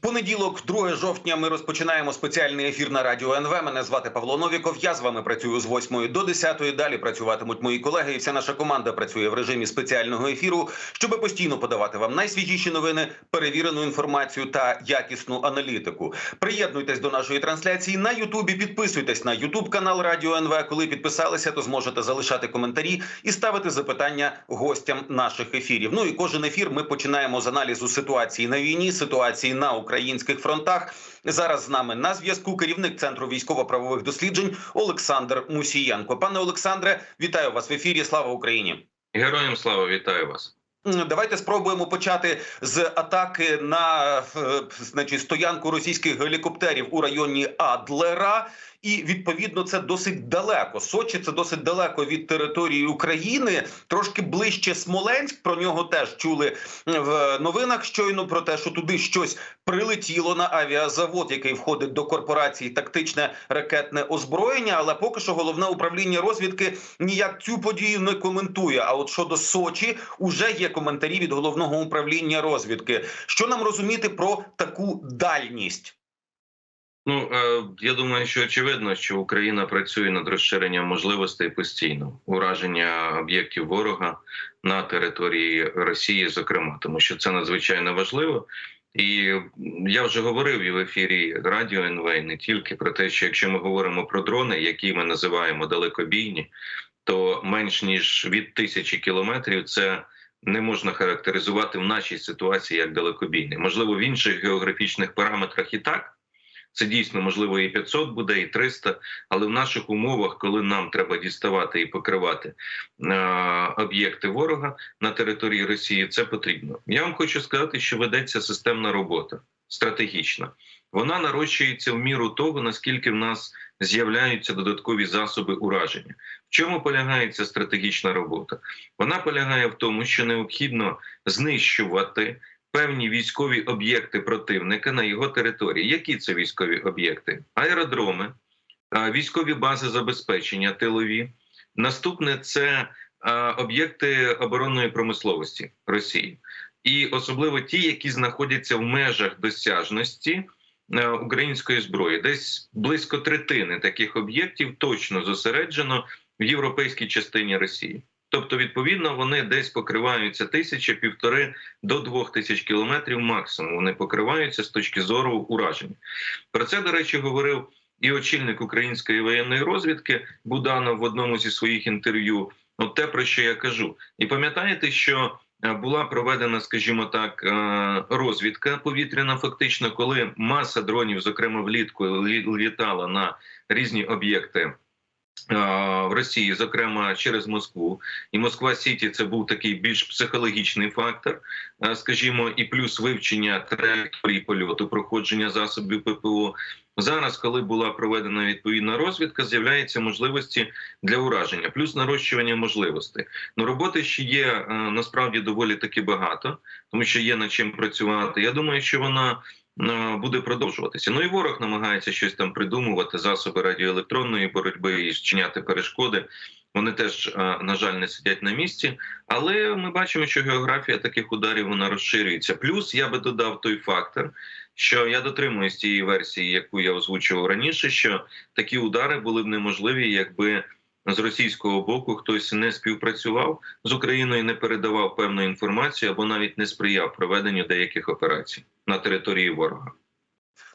Понеділок, 2 жовтня, ми розпочинаємо спеціальний ефір на радіо НВ. Мене звати Павло Новіков. Я з вами працюю з 8 до 10. Далі працюватимуть мої колеги, і вся наша команда працює в режимі спеціального ефіру, щоб постійно подавати вам найсвіжіші новини, перевірену інформацію та якісну аналітику. Приєднуйтесь до нашої трансляції на Ютубі. Підписуйтесь на Ютуб канал Радіо НВ. Коли підписалися, то зможете залишати коментарі і ставити запитання гостям наших ефірів. Ну і кожен ефір ми починаємо з аналізу ситуації на війні, ситуації на українських фронтах. Зараз з нами на зв'язку керівник центру військово-правових досліджень Олександр Мусієнко. Пане Олександре, вітаю вас в ефірі. Слава Україні! Героям слава вітаю вас. Давайте спробуємо почати з атаки на е, значить, стоянку російських гелікоптерів у районі Адлера. І відповідно це досить далеко. Сочі це досить далеко від території України, трошки ближче Смоленськ. Про нього теж чули в новинах. Щойно про те, що туди щось прилетіло на авіазавод, який входить до корпорації тактичне ракетне озброєння. Але поки що головне управління розвідки ніяк цю подію не коментує. А от щодо Сочі, уже є коментарі від головного управління розвідки. Що нам розуміти про таку дальність? Ну е, я думаю, що очевидно, що Україна працює над розширенням можливостей постійно ураження об'єктів ворога на території Росії, зокрема, тому що це надзвичайно важливо. І я вже говорив і в ефірі Радіо НВ не тільки про те, що якщо ми говоримо про дрони, які ми називаємо далекобійні, то менш ніж від тисячі кілометрів це не можна характеризувати в нашій ситуації як далекобійний. Можливо, в інших географічних параметрах і так. Це дійсно можливо і 500 буде, і 300, але в наших умовах, коли нам треба діставати і покривати е, об'єкти ворога на території Росії, це потрібно. Я вам хочу сказати, що ведеться системна робота стратегічна. Вона нарощується в міру того, наскільки в нас з'являються додаткові засоби ураження. В чому полягає ця стратегічна робота? Вона полягає в тому, що необхідно знищувати певні військові об'єкти противника на його території. Які це військові об'єкти? Аеродроми, військові бази забезпечення тилові. Наступне це об'єкти оборонної промисловості Росії, і особливо ті, які знаходяться в межах досяжності е, української зброї. Десь близько третини таких об'єктів точно зосереджено в європейській частині Росії. Тобто, відповідно, вони десь покриваються тисяча, півтори до двох тисяч кілометрів максимум. Вони покриваються з точки зору ураження. Про це, до речі, говорив і очільник української воєнної розвідки Буданов в одному зі своїх інтерв'ю. От те, про що я кажу. І пам'ятаєте, що е, була проведена, скажімо так, е, розвідка повітряна, фактично, коли маса дронів, зокрема влітку, літала на різні об'єкти в Росії, зокрема через Москву, і Москва Сіті це був такий більш психологічний фактор, скажімо, і плюс вивчення траєкторії польоту, проходження засобів ППО. Зараз, коли була проведена відповідна розвідка, з'являються можливості для ураження, плюс нарощування можливостей. Ну роботи ще є насправді доволі таки багато, тому що є над чим працювати. Я думаю, що вона буде продовжуватися. Ну і ворог намагається щось там придумувати, засоби радіоелектронної боротьби і зчиняти перешкоди. Вони теж, е, на жаль, не сидять на місці, але ми бачимо, що географія таких ударів вона розширюється. Плюс я би додав той фактор, що я дотримуюсь тієї версії, яку я озвучував раніше, що такі удари були б неможливі, якби з російського боку хтось не співпрацював з Україною, не передавав певну інформацію або навіть не сприяв проведенню деяких операцій на території ворога.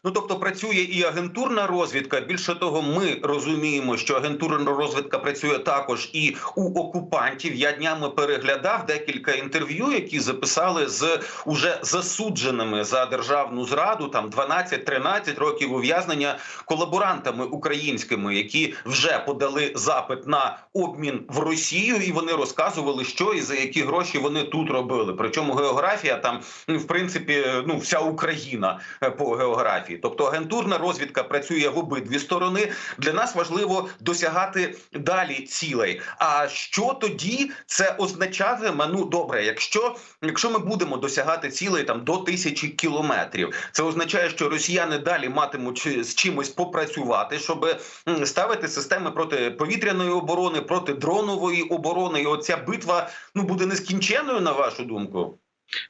Ну тобто працює і агентурна розвідка. Більше того, ми розуміємо, що агентурна розвідка працює також і у окупантів. Я днями переглядав декілька інтерв'ю, які записали з уже засудженими за державну зраду, там 12-13 років ув'язнення колаборантами українськими, які вже подали запит на обмін в Росію, і вони розказували, що і за які гроші вони тут робили. Причому географія там, ну, в принципі, ну вся Україна е, по географії. Фотографії. Тобто агентурна розвідка працює в обидві сторони. Для нас важливо досягати далі цілей. А що тоді це означатиме? Ну добре, якщо, якщо ми будемо досягати цілей там до тисячі кілометрів, це означає, що росіяни далі матимуть з чимось попрацювати, щоб ставити системи протиповітряної оборони, протидронової оборони. І оця битва ну буде нескінченною, на вашу думку.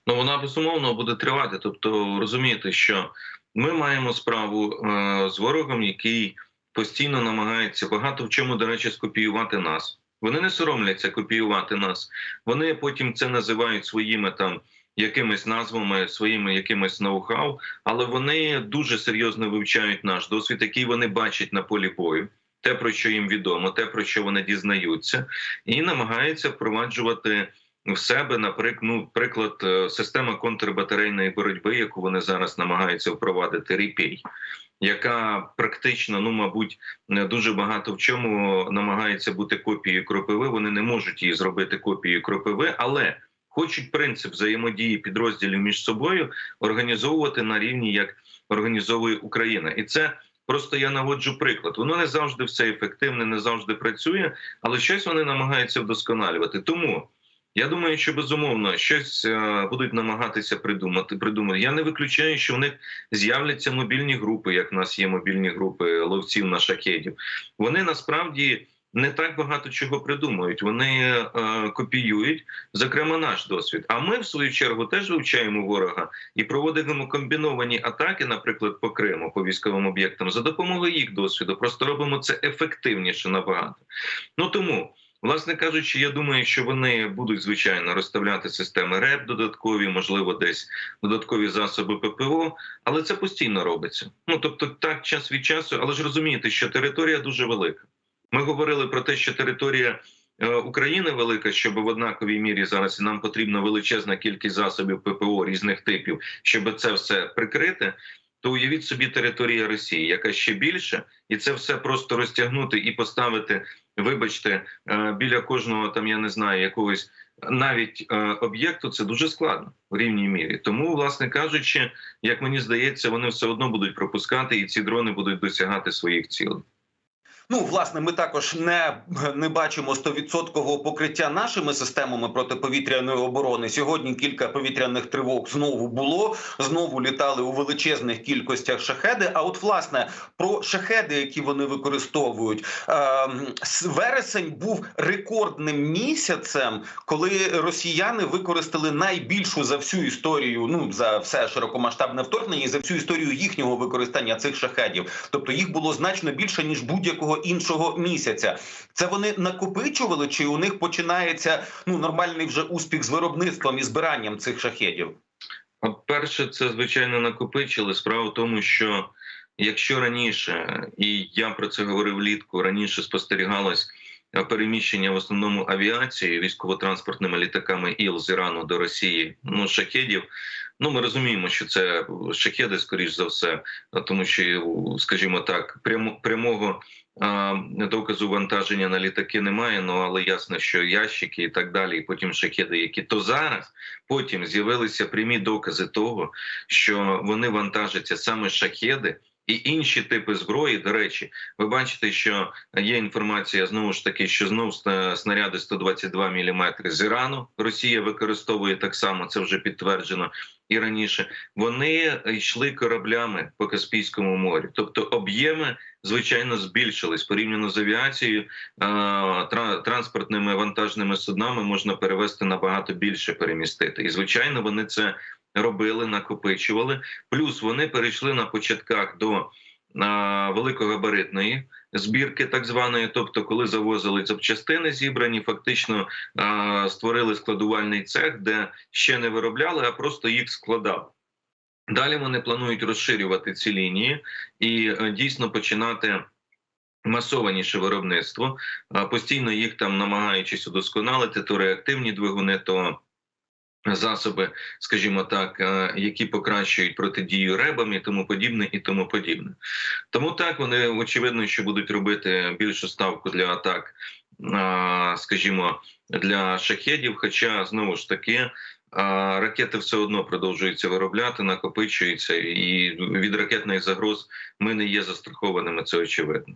Ну вона безумовно буде тривати. Тобто розумієте, що ми маємо справу е, з ворогом, який постійно намагається багато в чому, до речі, скопіювати нас. Вони не соромляться копіювати нас. Вони потім це називають своїми там якимись назвами, своїми якимись ноу-хау, але вони дуже серйозно вивчають наш досвід, який вони бачать на полі бою. Те, про що їм відомо, те, про що вони дізнаються, і намагаються впроваджувати в себе, наприклад, ну, е, система контрбатарейної боротьби, яку вони зараз намагаються впровадити ріпій, яка практично, ну мабуть, дуже багато в чому намагається бути копією кропиви. Вони не можуть її зробити копією кропиви, але хочуть принцип взаємодії підрозділів між собою організовувати на рівні, як організовує Україна, і це. Просто я наводжу приклад. Воно не завжди все ефективне, не завжди працює, але щось вони намагаються вдосконалювати. Тому я думаю, що безумовно щось е, будуть намагатися придумати. Придумати. Я не виключаю, що в них з'являться мобільні групи, як в нас є мобільні групи ловців на шахедів. Вони насправді не так багато чого придумують. Вони е, копіюють, зокрема, наш досвід. А ми, в свою чергу, теж вивчаємо ворога і проводимо комбіновані атаки, наприклад, по Криму, по військовим об'єктам, за допомогою їх досвіду. Просто робимо це ефективніше набагато. Ну тому. Власне кажучи, я думаю, що вони будуть звичайно розставляти системи РЕП додаткові, можливо, десь додаткові засоби ППО, але це постійно робиться. Ну тобто, так час від часу, але ж розумієте, що територія дуже велика. Ми говорили про те, що територія е, України велика, щоб в однаковій мірі зараз нам потрібна величезна кількість засобів ППО різних типів, щоб це все прикрити. То уявіть собі територія Росії, яка ще більша, і це все просто розтягнути і поставити, вибачте, е, біля кожного там я не знаю якогось навіть е, об'єкту. Це дуже складно в рівній мірі. Тому, власне кажучи, як мені здається, вони все одно будуть пропускати, і ці дрони будуть досягати своїх цілей. Ну, власне, ми також не, не бачимо стовідсоткового покриття нашими системами протиповітряної оборони. Сьогодні кілька повітряних тривог знову було. Знову літали у величезних кількостях шахеди. А от власне про шахеди, які вони використовують, ем, вересень був рекордним місяцем, коли росіяни використали найбільшу за всю історію. Ну за все широкомасштабне вторгнення і за всю історію їхнього використання цих шахедів. Тобто їх було значно більше ніж будь-якого іншого місяця. Це вони накопичували, чи у них починається ну нормальний вже успіх з виробництвом і збиранням цих шахедів? От перше, це звичайно накопичили. Справа в тому, що якщо раніше, і я про це говорив влітку, раніше спостерігалось е, переміщення в основному авіацією, військово-транспортними літаками ІЛ з Ірану до Росії, ну шахедів. Ну, ми розуміємо, що це шахеди, скоріш за все, тому що, скажімо так, прямо прямого доказу вантаження на літаки немає. Ну але ясно, що ящики і так далі, і потім шахеди, які то зараз потім з'явилися прямі докази того, що вони вантажаться саме шахеди. І інші типи зброї, до речі, ви бачите, що є інформація знову ж таки, що знов сна- снаряди 122 мм з Ірану Росія використовує так само. Це вже підтверджено і раніше. Вони йшли кораблями по Каспійському морю, тобто об'єми звичайно збільшились порівняно з авіацією. Транспортними вантажними суднами можна перевести набагато більше перемістити, і звичайно, вони це робили, накопичували. Плюс вони перейшли на початках до великогабаритної збірки, так званої, тобто, коли завозили запчастини зібрані, фактично створили складувальний цех, де ще не виробляли, а просто їх складали. Далі вони планують розширювати ці лінії і е, дійсно починати. Масованіше виробництво постійно їх там намагаючись удосконалити, то реактивні двигуни, то засоби, скажімо так, е, які покращують протидію ребам і тому подібне, і тому подібне. Тому так вони очевидно, що будуть робити більшу ставку для атак, скажімо, для шахедів. Хоча знову ж таки. А ракети все одно продовжуються виробляти, накопичуються, і від ракетних загроз ми не є застрахованими. Це очевидно.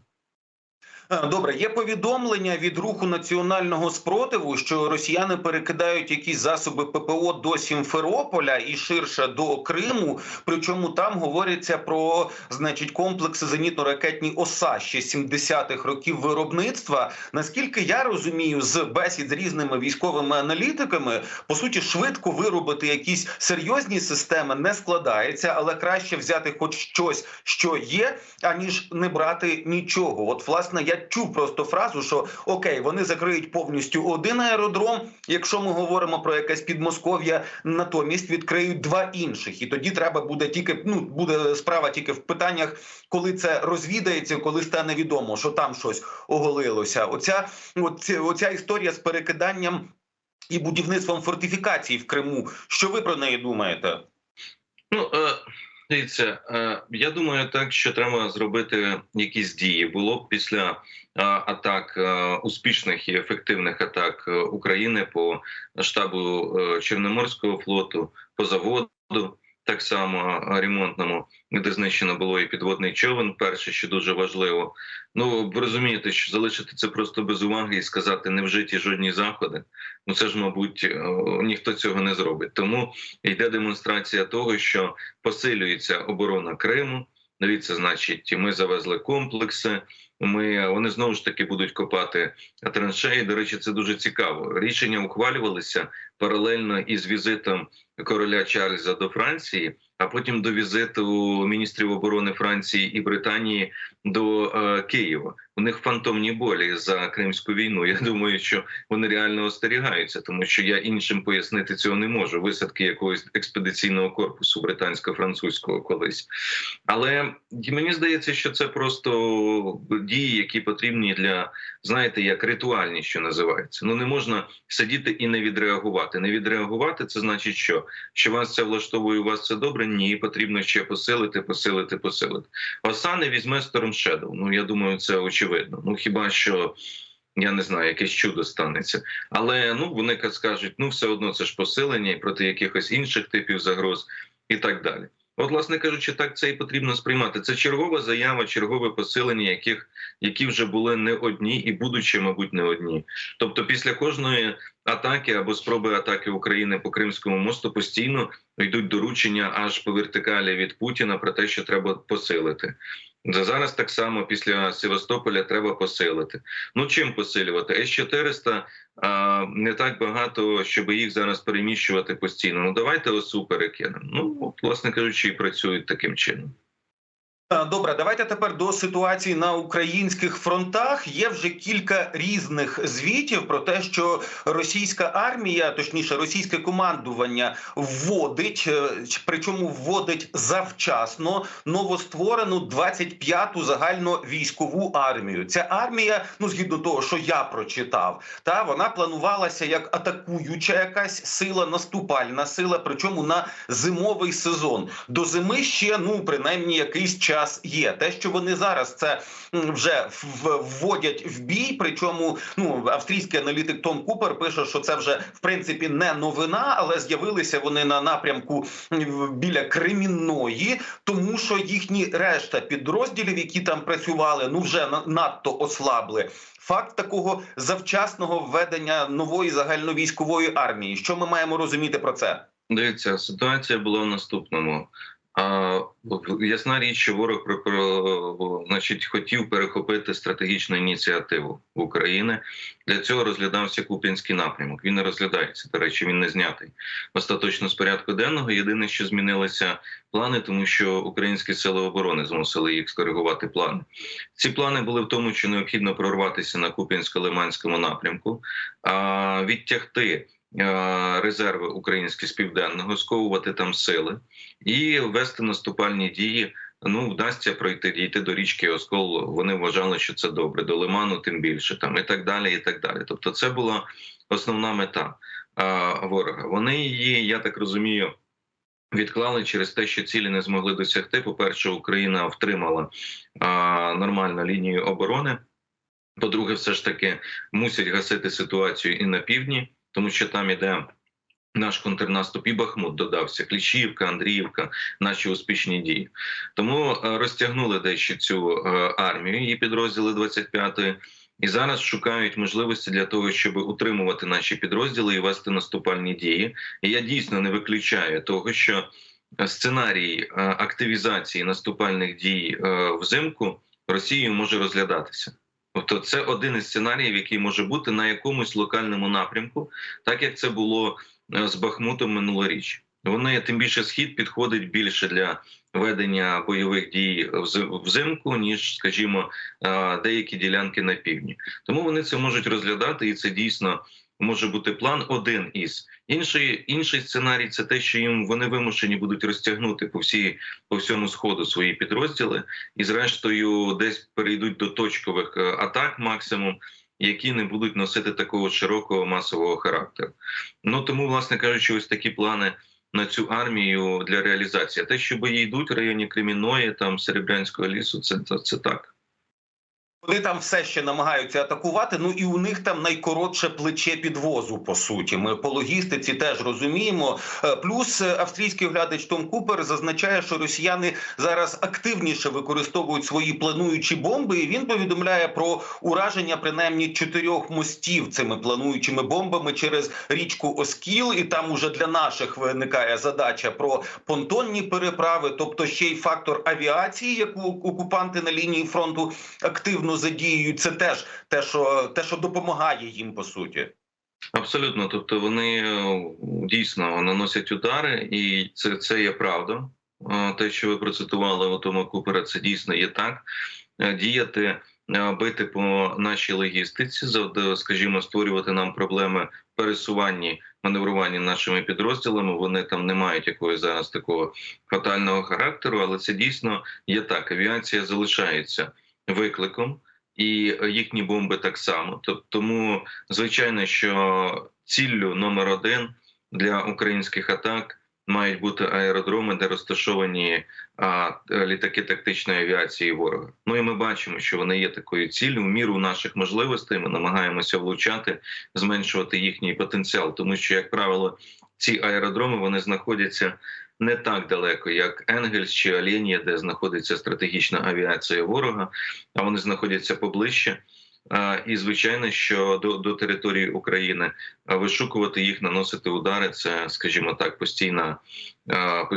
Е, Добре, є повідомлення від руху національного спротиву, що росіяни перекидають якісь засоби ППО до Сімферополя і ширше до Криму. Причому там говориться про значить комплекси зенітно-ракетні ОСА ще 70-х років виробництва. Наскільки я розумію, з бесід з різними військовими аналітиками, по суті, швидко виробити якісь серйозні системи не складається, але краще взяти хоч щось, що є, аніж не брати нічого. От, власне, я чув просто фразу, що окей, вони закриють повністю один аеродром. Якщо ми говоримо про якесь підмосков'я, натомість відкриють два інших, і тоді треба буде тільки ну буде справа тільки в питаннях, коли це розвідається, коли стане відомо, що там щось оголилося. Оця оця, оця історія з перекиданням і будівництвом фортифікацій в Криму. Що ви про неї думаєте? Ну е, дивіться, е, я думаю, так що треба зробити якісь дії. Було б після е, атак е, успішних і ефективних атак України по штабу Чорноморського флоту, по заводу. Так само ремонтному, де знищено було і підводний човен. Перше, що дуже важливо. Ну ви розумієте, що залишити це просто без уваги і сказати не вжиті жодні заходи. Ну це ж, мабуть, е, ніхто цього не зробить. Тому йде демонстрація того, що посилюється оборона Криму. Дивіться, значить, ми завезли комплекси. Ми вони знову ж таки будуть копати траншеї. До речі, це дуже цікаво. Рішення ухвалювалися паралельно із візитом короля Чарльза до Франції, а потім до візиту міністрів оборони Франції і Британії до е, Києва. У них фантомні болі за кримську війну. Я думаю, що вони реально остерігаються, тому що я іншим пояснити цього не можу. Висадки якогось експедиційного корпусу британсько-французького колись. Але мені здається, що це просто дії, які потрібні для знаєте, як ритуальні, що називається. Ну не можна сидіти і не відреагувати. Не відреагувати це значить, що що вас це влаштовує, у вас це добре. Ні, потрібно ще посилити, посилити, посилити. Оса не візьме Storm. Ну я думаю, це очевидно. Ну хіба що. Я не знаю, якесь чудо станеться, але ну вони скажуть, ну все одно це ж посилення і проти якихось інших типів загроз і так далі. От, власне кажучи, так це і потрібно сприймати. Це чергова заява, чергове посилення, яких які вже були не одні і будучи, мабуть, не одні. Тобто, після кожної атаки або спроби атаки України по Кримському мосту постійно йдуть доручення аж по вертикалі від Путіна про те, що треба посилити. Зараз так само після Севастополя треба посилити. Ну чим посилювати? С-400 а, не так багато, щоб їх зараз переміщувати постійно. Ну давайте осу перекинемо. Ну от, власне кажучи, і працюють таким чином. Е, Добре, давайте тепер до ситуації на українських фронтах. Є вже кілька різних звітів про те, що російська армія, точніше, російське командування, вводить, е, причому вводить завчасно новостворену 25-ту загальновійськову армію. Ця армія, ну згідно того, що я прочитав, та вона планувалася як атакуюча якась сила, наступальна сила, причому на зимовий сезон. До зими ще ну принаймні якийсь час час є. Те, що вони зараз це вже вводять в бій. Причому ну австрійський аналітик Том Купер пише, що це вже в принципі не новина, але з'явилися вони на напрямку біля Кремінної, тому що їхні решта підрозділів, які там працювали, ну вже надто ослабли. Факт такого завчасного введення нової загальновійськової армії. Що ми маємо розуміти про це? Дивіться, ситуація була в наступному. А ясна річ, що ворог значить хотів перехопити стратегічну ініціативу України. Для цього розглядався Куп'янський напрямок. Він не розглядається. До речі, він не знятий остаточно з порядку денного. Єдине, що змінилися плани, тому що українські сили оборони змусили їх скоригувати плани. Ці плани були в тому, що необхідно прорватися на Куп'янсько-Лиманському напрямку, а відтягти. Резерви українські з південного сковувати там сили і вести наступальні дії. Ну вдасться пройти дійти до річки Оскол. Вони вважали, що це добре, до Лиману, тим більше там і так далі. І так далі. Тобто, це була основна мета а, ворога. Вони її, я так розумію. Відклали через те, що цілі не змогли досягти. По перше, Україна втримала а, нормальну лінію оборони. По-друге, все ж таки мусять гасити ситуацію і на півдні тому що там іде Наш контрнаступ і Бахмут додався, Кліщівка, Андріївка, наші успішні дії. Тому е, розтягнули дещо цю е, армію і підрозділи 25-ї, і зараз шукають можливості для того, щоб утримувати наші підрозділи і вести наступальні дії. І я дійсно не виключаю того, що сценарій е, активізації наступальних дій взимку Росією може розглядатися. Тобто, це один із сценаріїв, який може бути на якомусь локальному напрямку, так як це було е, з Бахмутом минулоріч. Вони тим більше схід підходить більше для ведення бойових дій вз- взимку, ніж, скажімо, е, деякі ділянки на півдні. Тому вони це можуть розглядати, і це дійсно може бути план один із інший. Інший сценарій це те, що їм вони вимушені будуть розтягнути по всій по всьому сходу свої підрозділи, і зрештою десь перейдуть до точкових е, атак максимум. Які не будуть носити такого широкого масового характеру, ну тому, власне кажучи, ось такі плани на цю армію для реалізації. Те, що бої йдуть в районі Креміної, там Серебрянського лісу, це, це, це так. Вони там все ще намагаються атакувати. Ну і у них там найкоротше плече підвозу. По суті, ми по логістиці теж розуміємо. Е, Плюс е, австрійський оглядач Том Купер зазначає, що росіяни зараз активніше використовують свої плануючі бомби. І він повідомляє про ураження принаймні чотирьох мостів цими плануючими бомбами через річку Оскіл. І там уже для наших виникає задача про понтонні переправи, тобто ще й фактор авіації, яку окупанти на лінії фронту активно задіюють. Це теж те, що те, що допомагає їм по суті. Абсолютно, тобто вони е, дійсно наносять удари, і це, це є правда. Е, Те, що ви процитували у Тома Купера, це дійсно є так. Е, Діяти, бити по нашій логістиці, скажімо, створювати нам проблеми в пересуванні, маневруванні нашими підрозділами. Вони там не мають якогось зараз такого фатального характеру, але це дійсно є так. Авіація залишається викликом. І їхні бомби так само. Тобто, тому звичайно, що ціллю номер один для українських атак мають бути аеродроми, де розташовані а, е, літаки тактичної авіації ворога. Ну і ми бачимо, що вони є такою ціллю. В міру наших можливостей ми намагаємося влучати, зменшувати їхній потенціал, тому що, як правило, ці аеродроми вони знаходяться. Не так далеко, як Енгельс чи Оленія, де знаходиться стратегічна авіація ворога, а вони знаходяться поближче. І звичайно, що до, до території України вишукувати їх, наносити удари. Це, скажімо так, постійна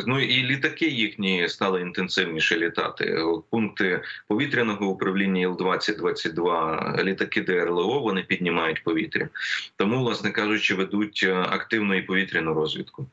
ну і літаки їхні стали інтенсивніше літати. Пункти повітряного управління іл 2022 літаки ДРЛО вони піднімають повітря. Тому, власне кажучи, ведуть активну і повітряну розвідку.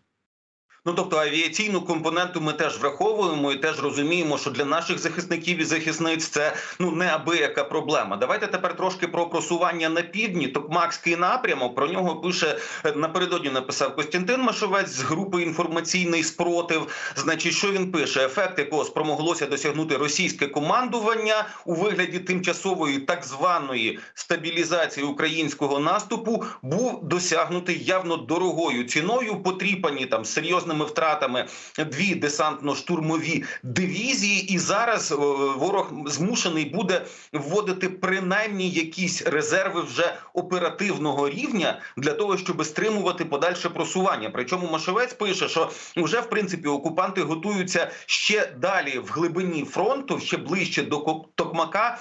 Ну тобто авіаційну компоненту ми теж враховуємо і теж розуміємо, що для наших захисників і захисниць це ну неабияка проблема. Давайте тепер трошки про просування на півдні. Токмакський напрямок про нього пише е, напередодні. Написав Костянтин Машовець з групи інформаційний спротив. Значить, що він пише? Ефект якого спромоглося досягнути російське командування у вигляді тимчасової так званої стабілізації українського наступу був досягнутий явно дорогою ціною, потріпані там серйозними втратами дві десантно-штурмові дивізії, і зараз е, ворог змушений буде вводити принаймні якісь резерви вже оперативного рівня для того, щоб стримувати подальше просування. Причому Машевець пише, що вже в принципі окупанти готуються ще далі в глибині фронту, ще ближче до Токмака,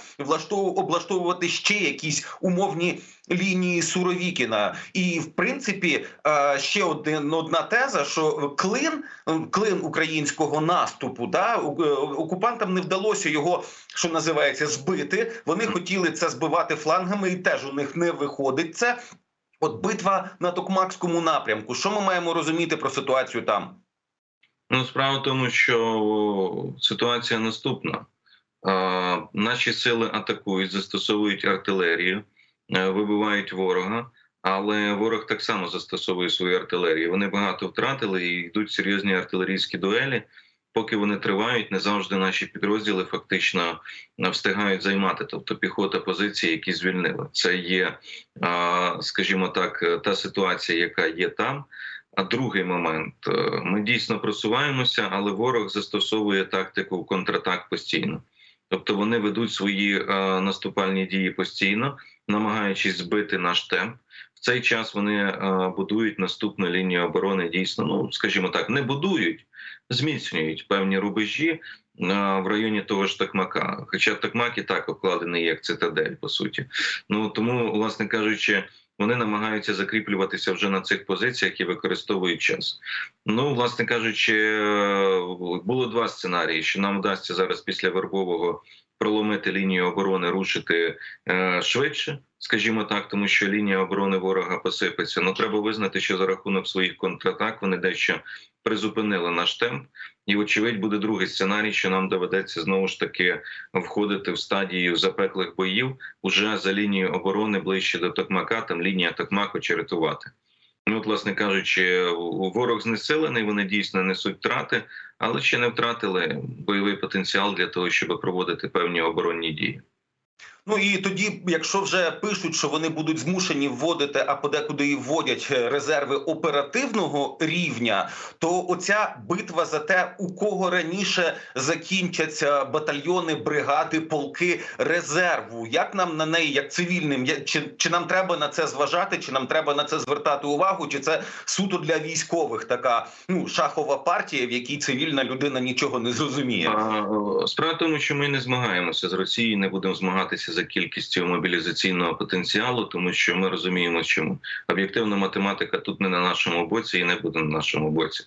облаштовувати ще якісь умовні лінії Суровікіна. І в принципі е, ще один одна теза, що клин, клин українського наступу, да е, окупантам не вдалося його, що називається, збити. Вони хотіли це збивати флангами, і теж у них не виходить це. От битва на Токмакському напрямку. Що ми маємо розуміти про ситуацію там? Ну, справа в тому, що ситуація наступна. А, Наші сили атакують, застосовують артилерію, е, вибивають ворога, але ворог так само застосовує свою артилерію. Вони багато втратили і йдуть серйозні артилерійські дуелі. Поки вони тривають, не завжди наші підрозділи фактично е, встигають займати, тобто піхота позиції, які звільнили. Це є, скажімо так, е, та ситуація, яка є там. А другий момент е, ми дійсно просуваємося, але ворог застосовує тактику контратак постійно. Тобто вони ведуть свої е, наступальні дії постійно, намагаючись збити наш темп. В цей час вони е, будують наступну лінію оборони. Дійсно, ну скажімо так, не будують, зміцнюють певні рубежі е, в районі того ж Токмака. Хоча Токмак і так окладений як цитадель, по суті. Ну тому, власне кажучи. Вони намагаються закріплюватися вже на цих позиціях і використовують час. Ну, власне кажучи, е, було два сценарії: що нам вдасться зараз після вербового проломити лінію оборони, рушити е, швидше, скажімо так, тому що лінія оборони ворога посипеться. Ну треба визнати, що за рахунок своїх контратак вони дещо призупинили наш темп. І, вочевидь, буде другий сценарій, що нам доведеться знову ж таки входити в стадію запеклих боїв уже за лінією оборони ближче до Токмака, там лінія Токмаку чи рятувати. Ну, от, власне кажучи, ворог знесилений, вони дійсно несуть втрати, але ще не втратили бойовий потенціал для того, щоб проводити певні оборонні дії. Ну і тоді, якщо вже пишуть, що вони будуть змушені вводити, а подекуди і вводять е, резерви оперативного рівня, то оця битва за те, у кого раніше закінчаться батальйони, бригади, полки резерву, як нам на неї, як цивільним, чи, чи нам треба на це зважати, чи нам треба на це звертати увагу, чи це суто для військових така ну шахова партія, в якій цивільна людина нічого не зрозуміє. Справа в тому, що ми не змагаємося з Росією, не будемо змагатися за кількістю мобілізаційного потенціалу, тому що ми розуміємо, чому об'єктивна математика тут не на нашому боці і не буде на нашому боці.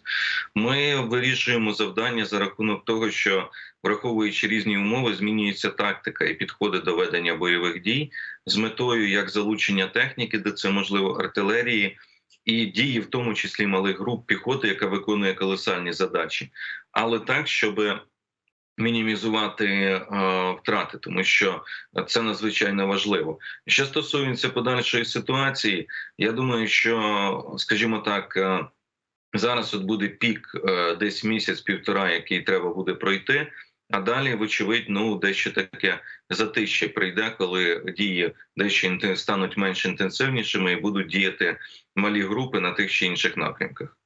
Ми вирішуємо завдання за рахунок того, що враховуючи різні умови, змінюється тактика і підходи до ведення бойових дій з метою як залучення техніки, де це можливо артилерії. І дії, в тому числі малих груп піхоти, яка виконує колосальні задачі, але так, щоб мінімізувати е, втрати, тому що це надзвичайно важливо. Що стосується подальшої ситуації, я думаю, що, скажімо так, е, зараз от буде пік е, десь місяць-півтора, який треба буде пройти. А далі, вочевидь, ну дещо таке затище прийде, коли дії дещо стануть менш інтенсивнішими і будуть діяти малі групи на тих чи інших напрямках.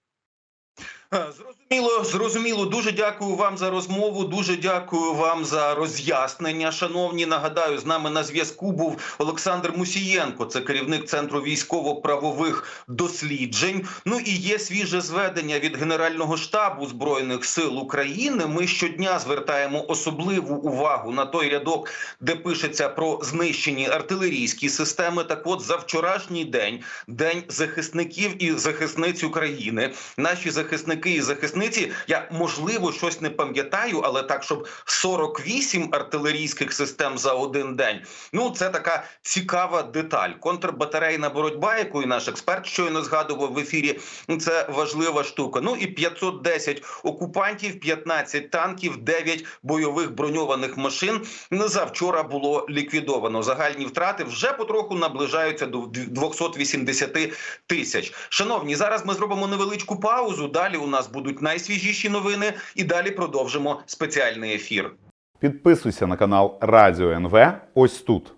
Зрозуміло, зрозуміло. Дуже дякую вам за розмову. Дуже дякую вам за роз'яснення. Шановні, нагадаю, з нами на зв'язку був Олександр Мусієнко, це керівник центру військово-правових досліджень. Ну і є свіже зведення від Генерального штабу збройних сил України. Ми щодня звертаємо особливу увагу на той рядок, де пишеться про знищені артилерійські системи. Так, от за вчорашній день, день захисників і захисниць України, наші захисники і захисниці. Я можливо щось не пам'ятаю, але так, щоб 48 артилерійських систем за один день. Ну це така цікава деталь. Контрбатарейна боротьба, яку і наш експерт щойно згадував в ефірі. Це важлива штука. Ну і 510 окупантів, 15 танків, 9 бойових броньованих машин. Завчора було ліквідовано. Загальні втрати вже потроху наближаються до 280 тисяч. Шановні, зараз ми зробимо невеличку паузу. Далі у нас будуть найсвіжіші новини, і далі продовжимо спеціальний ефір. Підписуйся на канал Радіо НВ ось тут.